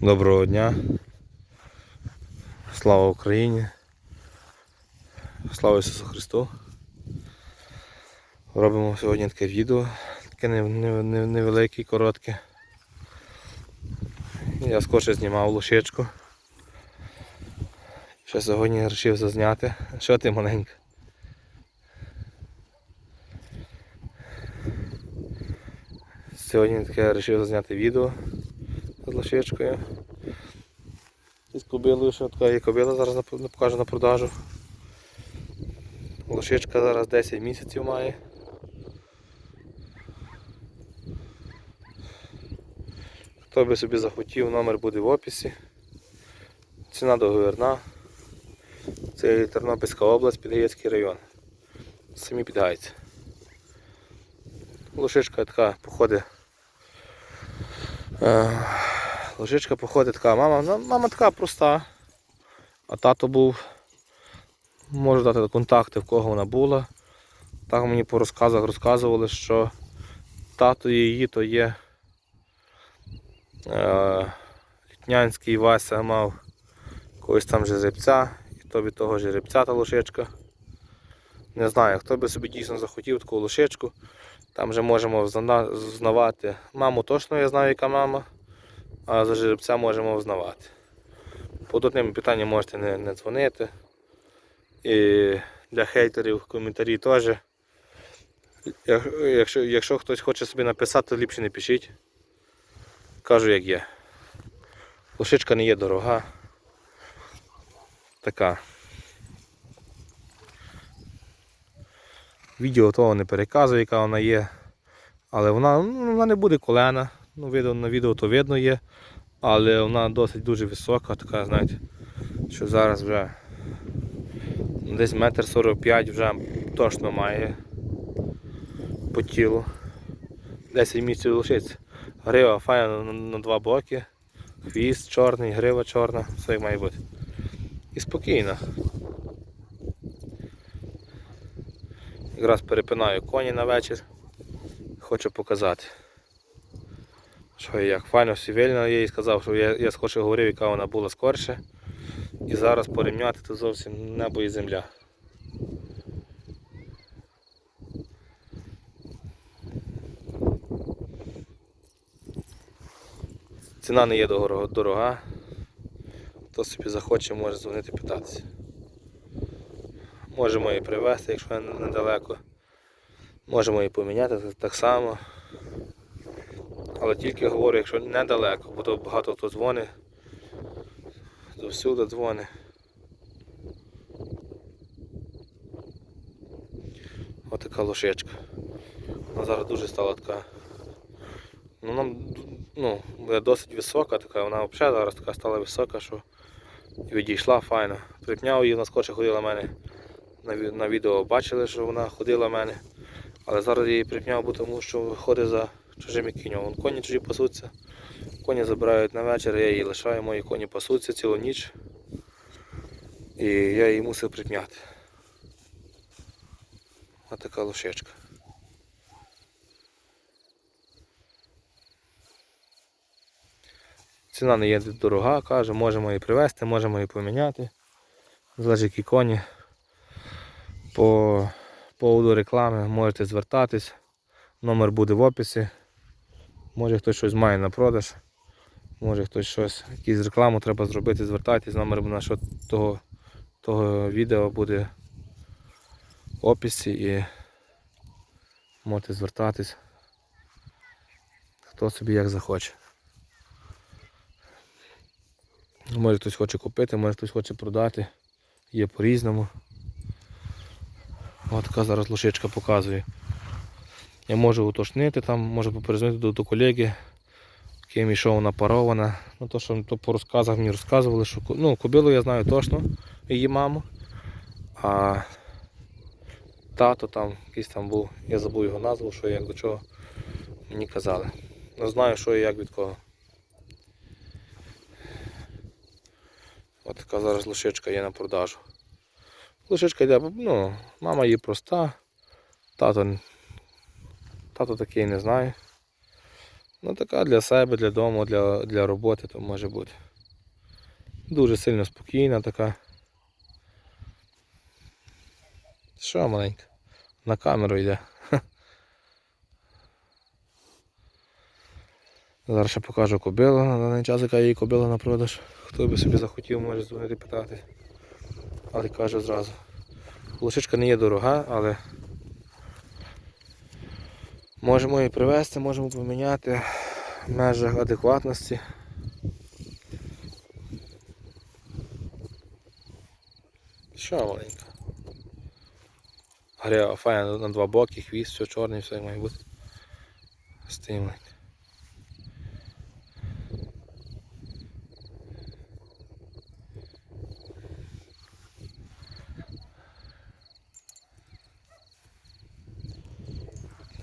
Доброго дня. Слава Україні. Слава Ісусу Христу. Робимо сьогодні таке відео, таке не- не- не- невелике, коротке. Я скорше знімав лошечку. Ще сьогодні вирішив зазняти. Що ти маленька? Сьогодні таке вирішив зазняти відео лошечкою. І з кобилою, що така є кобила, зараз покажу на продажу. Лошечка зараз 10 місяців має. Хто би собі захотів, номер буде в описі. Ціна договірна. Це Тернопільська область, Підгаєцький район. Самі підгайці. Лошичка така походить. Е, походить така, мама, мама така проста. А тато був. Можу дати контакти, в кого вона була. Так мені по розказах розказували, що тато її то є е, Літнянський Вася мав когось там жеребця, і то від того жеребця та лошичка. Не знаю, хто би собі дійсно захотів таку лошичку. Там вже можемо взнавати. Маму точно я знаю, яка мама, а за жеребця можемо взнавати. По одним питанням можете не, не дзвонити. І для хейтерів коментарі теж. Якщо, якщо хтось хоче собі написати, то ліпше не пишіть. Кажу, як є. Лошичка не є дорога. Така. Відео того не переказує, яка вона є. Але вона, ну, вона не буде колена. Ну, видно, на відео то видно є. Але вона досить дуже висока, така, знаєте, що зараз вже десь метр сорок п'ять вже точно має по тілу. 10 місяців лишиться. Грива файна на, на два боки. Хвіст чорний, грива чорна, все як має бути. І спокійно. Якраз перепинаю коні на вечір. Хочу показати. Що і як файно всі вільно їй сказав, що я, я скорше говорив, яка вона була скорше. І зараз порівняти то зовсім небо і земля. Ціна не є дорога. Хто собі захоче, може дзвонити питатися. Можемо її привезти, якщо недалеко. Можемо її поміняти так само. Але тільки говорю, якщо недалеко, бо то багато хто дзвонить. Завсюди дзвонить. Ось така лошечка. Вона зараз дуже стала така. Ну, нам, ну, буде досить висока така, вона взагалі зараз така стала висока, що відійшла файно. Припняв її, вона скорше ходила в мене. На, відео бачили, що вона ходила в мене. Але зараз її припняв, бо тому що ходить за чужими кіньом. Вон коні чужі пасуться. Коні забирають на вечір, я її лишаю, мої коні пасуться цілу ніч. І я її мусив припняти. Ось така лошечка. Ціна не є дорога, каже, можемо її привезти, можемо її поміняти. Залежить які коні. По поводу реклами можете звертатись. Номер буде в описі. Може хтось щось має на продаж. Може хтось щось, якусь рекламу треба зробити, звертайтесь, номер нашого того, того відео буде в описі і можете звертатись. Хто собі як захоче. Може хтось хоче купити, може хтось хоче продати. Є по-різному. Ось така зараз лошичка показує. Я можу уточнити там, можу поперезвонити до, до колеги, ким ішов вона парована. Ну то, що то по розказах мені розказували, що ну, кобилу я знаю точно, її маму. А тато там якийсь там був, я забув його назву, що як до чого мені казали. Не знаю, що і як від кого. Ось така зараз лошичка є на продажу. Лошичка йде, ну, мама її проста, тато, тато такий не знає. Ну така для себе, для дому, для, для роботи то може бути. Дуже сильно спокійна така. Що маленька? На камеру йде. Зараз ще покажу кобилу на даний час, яка її кобила на продаж. Хто би собі захотів, може дзвонити питати. Але кажу зразу. Лошичка не є дорога, але можемо її привезти, можемо поміняти в межах адекватності. Що маленька? Гаря файна на два боки, хвіст, все чорний, все має бути. Стимлить.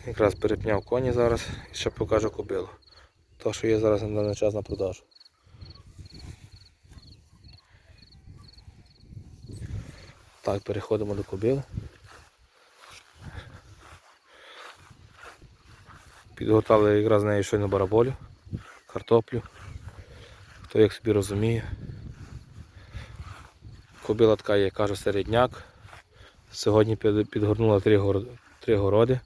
Якраз перепняв коні зараз і ще покажу кобилу. То, що є зараз на даний час на продажу. Так, переходимо до кобили. Підготували якраз нею щойно бараболю, картоплю. Хто як собі розуміє. Кобила така є, кажу, середняк. Сьогодні підгорнула три городи.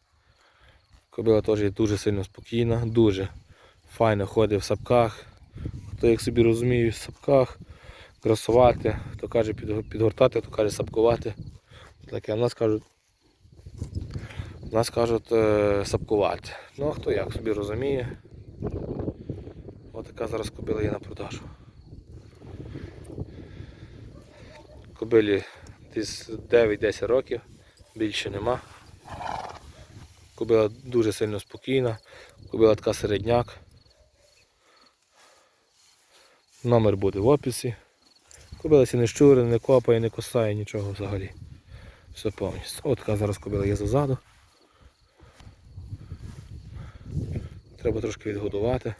Кобила теж є дуже сильно спокійна, дуже файно ходить в сапках. Хто як собі розуміє, в сапках, красувати, хто каже підгортати, хто каже сапкувати. Таке, в нас кажуть, нас кажуть е, сапкувати. Ну а хто як собі розуміє. Ось така зараз кобила є на продажу. Кобилі десь 9-10 років, більше нема. Кобила дуже сильно спокійна, кобила така середняк. Номер буде в описі. Кобила сі не щури, не копає, не косає, нічого взагалі. Все повністю. От така зараз кобила є зазаду. Треба трошки відгодувати.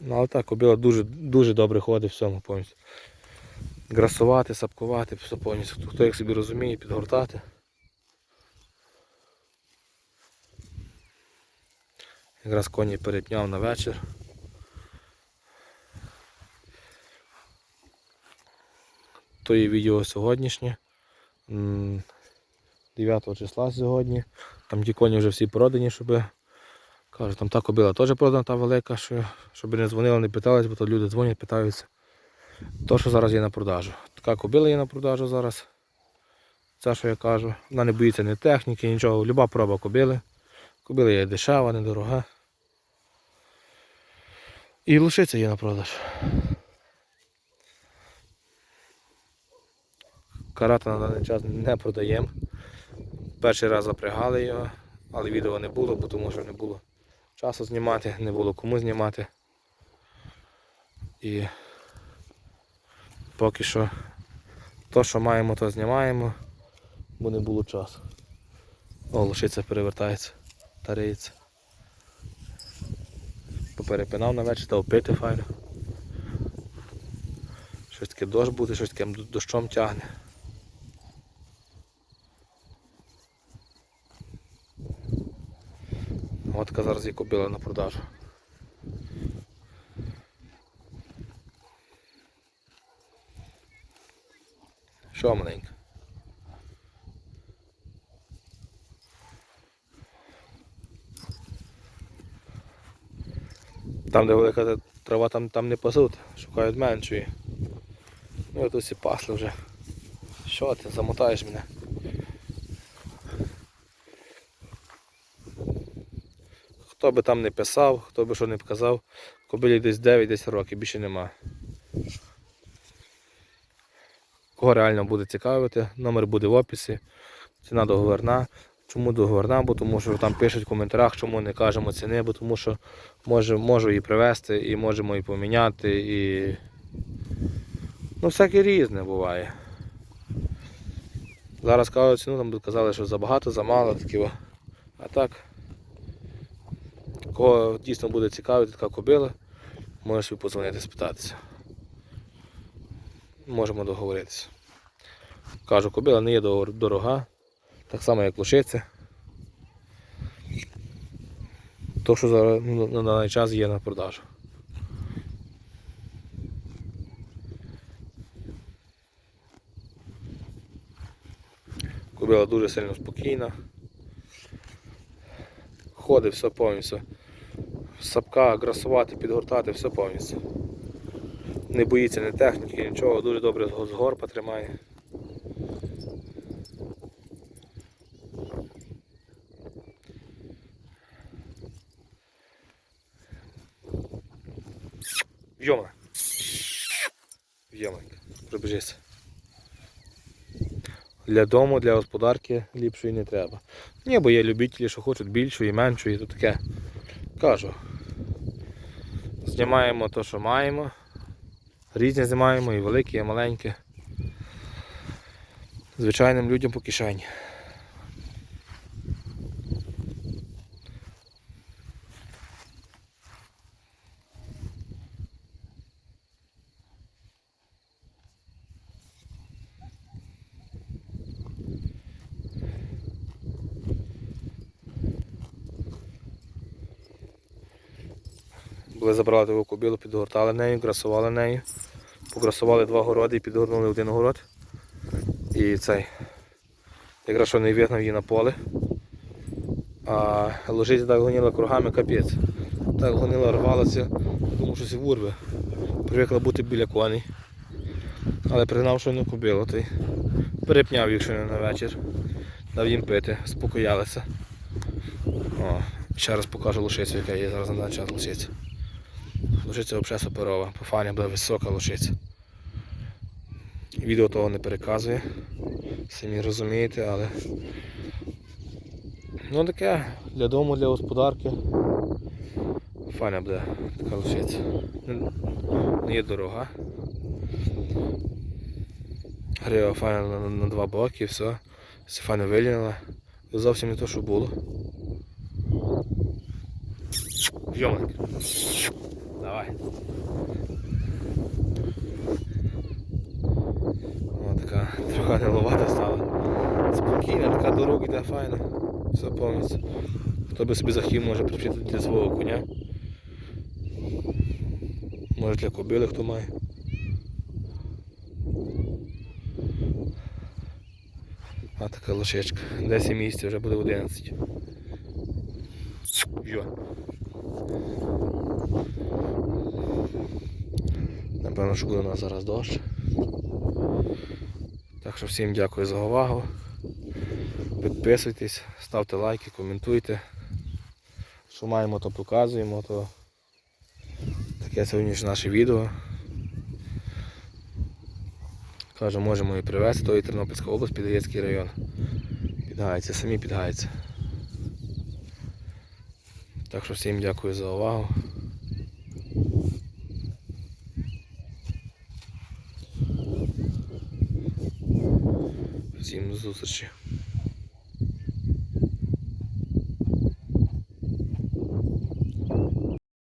Ну, але так, кобила дуже, дуже добре ходить в всьому повністю. Грасувати, сапкувати, все повністю. Хто як собі розуміє, підгортати. Якраз коні перепняв на вечір. То є відео сьогоднішнє. 9 числа сьогодні. Там ті коні вже всі продані, щоб. Кажу, там та кобила теж продана та велика, що, щоб не дзвонили, не питались, бо то люди дзвонять, питаються. То, що зараз є на продажу. Така кобила є на продажу зараз. Це, що я кажу. Вона не боїться ні техніки, нічого. Люба проба кобили. Кобила є дешева, недорога. І лошиця є на продаж. Карата на даний час не продаємо. Перший раз запрягали його, але відео не було, бо тому що не було часу знімати, не було кому знімати. І поки що то, що маємо, то знімаємо, бо не було часу. О, лошиця перевертається, тариється. Поперепинав на вечір та опити файно. Щось таке дощ буде, щось таке дощом тягне. От така зараз є кобила на продажу. Що маленька? Там, де велика трава, там, там не пасуть, шукають меншої. Ну і тут всі пасли вже. Що ти, замотаєш мене? Хто би там не писав, хто би що не казав, кобилі десь 9-10 років, більше нема. Кого реально буде цікавити, номер буде в описі, ціна договорна. Чому договорна? Бо тому що там пишуть в коментарях, чому не кажемо ціни, бо тому що може, можу її привезти і можемо її поміняти і. Ну всяке різне буває. Зараз кажуть ціну, там казали, що забагато, замало, такі. А так. Кого дійсно буде цікавити така кобила, може собі подзвонити, спитатися. Можемо договоритися. Кажу, кобила не є дорога, так само як лошиця. То, що зараз ну, на даний час є на продажу. Кобила дуже сильно спокійна. Ходить все повністю. Сапка, грасувати, підгортати, все повністю. Не боїться ні техніки, нічого, дуже добре з горба тримає. Йома, прибіжися. Для дому, для господарки ліпшої не треба. Ні, бо є любителі, що хочуть більшої, меншої, то таке. Кажу. Знімаємо те, що маємо. Різні знімаємо, і великі, і маленькі. Звичайним людям по кишені. Були забрали таку кобилу, підгортали нею, грасували нею. Пограсували два городи і підгорнули один город. І цей. Якраз що не вигнав її на поле. А ложиться так гоніла кругами капець. Так гонила, рвалася, тому що урве. Привикла бути біля коней. Але пригнав, що не кобилу, то й перепняв їх ще на вечір. Дав їм пити, спокоялися. О, ще раз покажу лошицю, яка є зараз на час лошиця. Лошиця взагалі суперова, по фані буде висока лошиця. Відео того не переказує, самі розумієте, але ну таке для дому, для господарки. Файна буде така лошиця. Не є дорога. Грива файна на, на, на два боки, все. Все файно виліняла. Зовсім не те, що було. Йомик. Давай. О, така трохи неловата стала. Спокійна, така дорога йде файна. Все повністю. Хто би собі захотів, може причепити для свого коня. Може для кобили хто має. А така лошечка. 10 місяців вже буде 11. Йо. Напевно, що у нас зараз дощ. Так що всім дякую за увагу. Підписуйтесь, ставте лайки, коментуйте. Що маємо, то показуємо, то таке сьогоднішнє наше відео. Кажу, можемо і привезти, то і Тернопільська область, Підгаєцький район. Підгається, самі підгаються. Так що всім дякую за увагу. Всім до зустрічі.